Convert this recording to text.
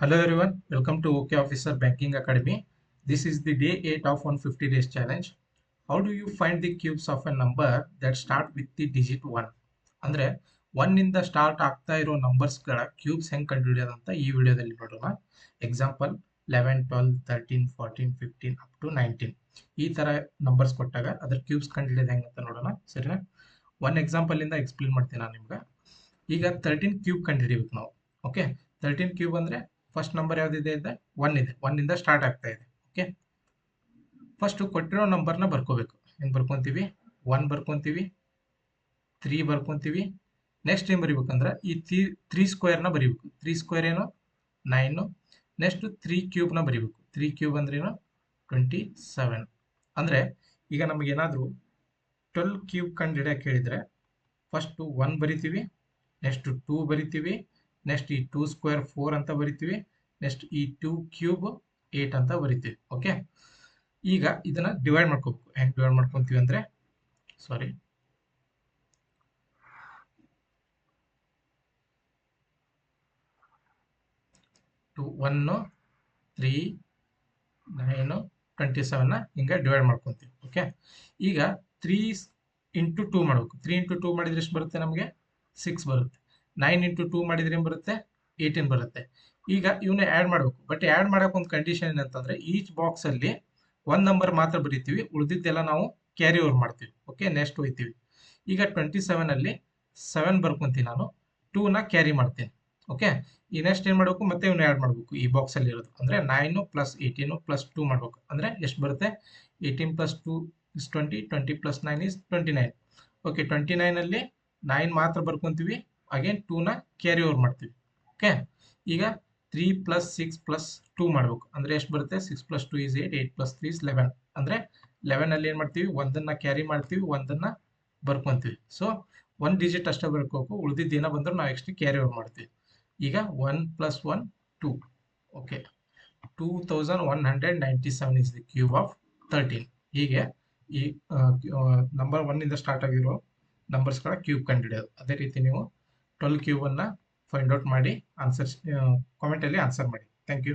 Hello everyone, welcome to OK Officer Banking Academy. This is the day 8 of 150 days challenge. How do you find the cubes of a number that start with the digit 1? ಅಂದ್ರೆ one ಇಂದ start ಆಗ್ತಾ ಇರೋ ನಂಬರ್ಸ್ಗಳ cubes ಹೆಂಗೆ ಕಂಡುಹಿಡಿಯೋದು ಅಂತ ಈ ವಿಡಿಯೋದಲ್ಲಿ ನೋಡೋಣ. Example eleven twelve thirteen fourteen fifteen up to nineteen ಈ ಥರ ನಂಬರ್ಸ್ ಕೊಟ್ಟಾಗ ಅದ್ರ ಕ್ಯೂಬ್ಸ್ ಕಂಡುಹಿಡಿಯೋದು ಹೆಂಗೆ ಅಂತ ನೋಡೋಣ. ಸರಿನಾ? ಒನ್ ಎಕ್ಸಾಂಪಲಿಂದ ಎಕ್ಸ್ಪ್ಲೇನ್ ಮಾಡ್ತೀನಿ ನಾನು ನಿಮ್ಗೆ. ಈಗ ತರ್ಟೀನ್ ಕ್ಯೂಬ್ ಕಂಡುಹಿಡಿಬೇಕು ನಾವು. ಓಕೆ ತರ್ಟೀನ್ ಕ್ಯೂಬ್ ಅಂದ್ರೆ ಫಸ್ಟ್ ನಂಬರ್ ಯಾವ್ದಿದೆ ಇದೆ ಒನ್ ಇದೆ. ಒನ್ ಇಂದ ಸ್ಟಾರ್ಟ್ ಆಗ್ತಾ ಇದೆ. ಓಕೆ ಫಸ್ಟ್ ಕೊಟ್ಟಿರೋ ನಂಬರ್ನ ಬರ್ಕೋಬೇಕು. ಹೆಂಗ್ ಬರ್ಕೊಂತೀವಿ? ಒನ್ ಬರ್ಕೊಂತೀವಿ. ತ್ರೀ ಬರ್ಕೊಂತೀವಿ. ನೆಕ್ಸ್ಟ್ ಏನ್ ಬರಿಬೇಕಂದ್ರೆ ಈ ತ್ರೀ ತ್ರೀ ಸ್ಕ್ವೇರ್ನ ಬರಿಬೇಕು. ತ್ರೀ ಸ್ಕ್ವೇರ್ ಏನು? ನೈನು ನೆಕ್ಸ್ಟ್ ತ್ರೀ ಕ್ಯೂಬ್ನ ಬರಿಬೇಕು. ತ್ರೀ ಕ್ಯೂಬ್ ಅಂದ್ರೇನು ಟ್ವೆಂಟಿ ಸೆವೆನ್ ಅಂದ್ರೆ ಈಗ ನಮ್ಗೆ ಏನಾದ್ರು ಟ್ವೆಲ್ ಕ್ಯೂಬ್ ಕಂಡು ಹಿಡಿಯಕ್ಕೆ ಹೇಳಿದ್ರೆ ಫಸ್ಟ್ ಒನ್ ಬರಿತೀವಿ ನೆಕ್ಸ್ಟ್ ಟೂ ಬರಿತೀವಿ ನೆಕ್ಸ್ಟ್ ಈ ಟೂ ಸ್ಕ್ವೇರ್ ಫೋರ್ ಅಂತ ಬರಿತೀವಿ. ನೆಕ್ಸ್ಟ್ ಈ ಟೂ ಕ್ಯೂಬ್ ಏಟ್ ಅಂತ ಬರಿತೀವಿ. ಓಕೆ? ಈಗ ಇದನ್ನ ಡಿವೈಡ್ ಮಾಡ್ಕೋಬೇಕು. ಹೆಂಗ್ ಡಿವೈಡ್ ಮಾಡ್ಕೊಂತೀವಿ ಅಂದ್ರೆ sorry to one, three, nine, twenty ಸೆವೆನ್ನ ಹಿಂಗೆ ಡಿವೈಡ್ ಮಾಡ್ಕೊತೀವಿ. ಓಕೆ? ಈಗ ತ್ರೀ ಇಂಟು ಟೂ ಮಾಡಬೇಕು. ತ್ರೀ ಇಂಟು ಟೂ ಮಾಡಿದ್ರೆ ಎಷ್ಟು ಬರುತ್ತೆ ನಮಗೆ? ಸಿಕ್ಸ್ ಬರುತ್ತೆ. ನೈನ್ ಇಂಟು ಟೂ ಮಾಡಿದ್ರೆ ಏನು ಬರುತ್ತೆ? ಏಯ್ಟೀನ್ ಬರುತ್ತೆ. ಈಗ ಇವನ್ನ ಆ್ಯಡ್ ಮಾಡಬೇಕು. ಬಟ್ ಆ್ಯಡ್ ಮಾಡೋಕೆ ಒಂದು ಕಂಡೀಷನ್ ಏನಂತಂದ್ರೆ ಈಚ್ ಬಾಕ್ಸಲ್ಲಿ ಒಂದು ನಂಬರ್ ಮಾತ್ರ ಬರೀತೀವಿ. ಉಳಿದಿದ್ದೆಲ್ಲ ನಾವು ಕ್ಯಾರಿ ಓವರ್ ಮಾಡ್ತೀವಿ. ಓಕೆ ನೆಕ್ಸ್ಟ್ ಹೋಯ್ತೀವಿ ಈಗ ಟ್ವೆಂಟಿ ಸೆವೆನಲ್ಲಿ ಸೆವೆನ್ ಬರ್ಕೊಂತೀನಿ ನಾನು. ಟೂನ ಕ್ಯಾರಿ ಮಾಡ್ತೀನಿ. ಓಕೆ ಈ ನೆಕ್ಸ್ಟ್ ಏನು ಮಾಡಬೇಕು? ಮತ್ತೆ ಇವನ್ನ ಆ್ಯಡ್ ಮಾಡಬೇಕು. ಈ ಬಾಕ್ಸಲ್ಲಿ ಇರೋದು. ಅಂದರೆ nine plus eighteen plus two ಮಾಡಬೇಕು. ಅಂದರೆ ಎಷ್ಟು ಬರುತ್ತೆ? Eighteen plus two is twenty twenty plus nine is twenty nine okay twenty ನೈನಲ್ಲಿ nine ಮಾತ್ರ ಬರ್ಕೊಂತೀವಿ. ಅಗೇನ್ ಟೂನ ಕ್ಯಾರಿ ಓವರ್ ಮಾಡ್ತೀವಿ. ಓಕೆ ಈಗ three plus six plus two ಮಾಡಬೇಕು. ಅಂದರೆ ಎಷ್ಟು ಬರುತ್ತೆ? Six plus two is eight eight plus three is eleven ಅಂದರೆ ಲೆವೆನಲ್ಲಿ ಏನು ಮಾಡ್ತೀವಿ? ಒಂದನ್ನು ಕ್ಯಾರಿ ಮಾಡ್ತೀವಿ, ಒಂದನ್ನು ಬರ್ಕೊಂತೀವಿ. ಸೊ ಒನ್ ಡಿಜಿಟ್ ಅಷ್ಟೇ ಬರ್ಕೋಬೇಕು ಉಳಿದಿದ್ದ ದಿನ ಬಂದರೂ ನಾವು ಎಕ್ಸ್ಟ್ ಕ್ಯಾರಿ ಓವರ್ ಮಾಡ್ತೀವಿ. ಈಗ one plus one two okay two thousand one hundred ninety seven is the cube of thirteen ಹೀಗೆ ಈ ನಂಬರ್ ಒನ್ನಿಂದ ಸ್ಟಾರ್ಟ್ ಆಗಿರೋ ನಂಬರ್ಸ್ಗಳ ಕ್ಯೂಬ್ ಕಂಡುಹಿಡಿಯೋದು ಅದೇ ರೀತಿ ನೀವು ಟ್ವೆಲ್ ಕ್ಯೂಬನ್ನು ಫೈಂಡ್ ಔಟ್ ಮಾಡಿ ಆನ್ಸರ್ ಕಾಮೆಂಟಲ್ಲಿ ಆನ್ಸರ್ ಮಾಡಿ. Thank you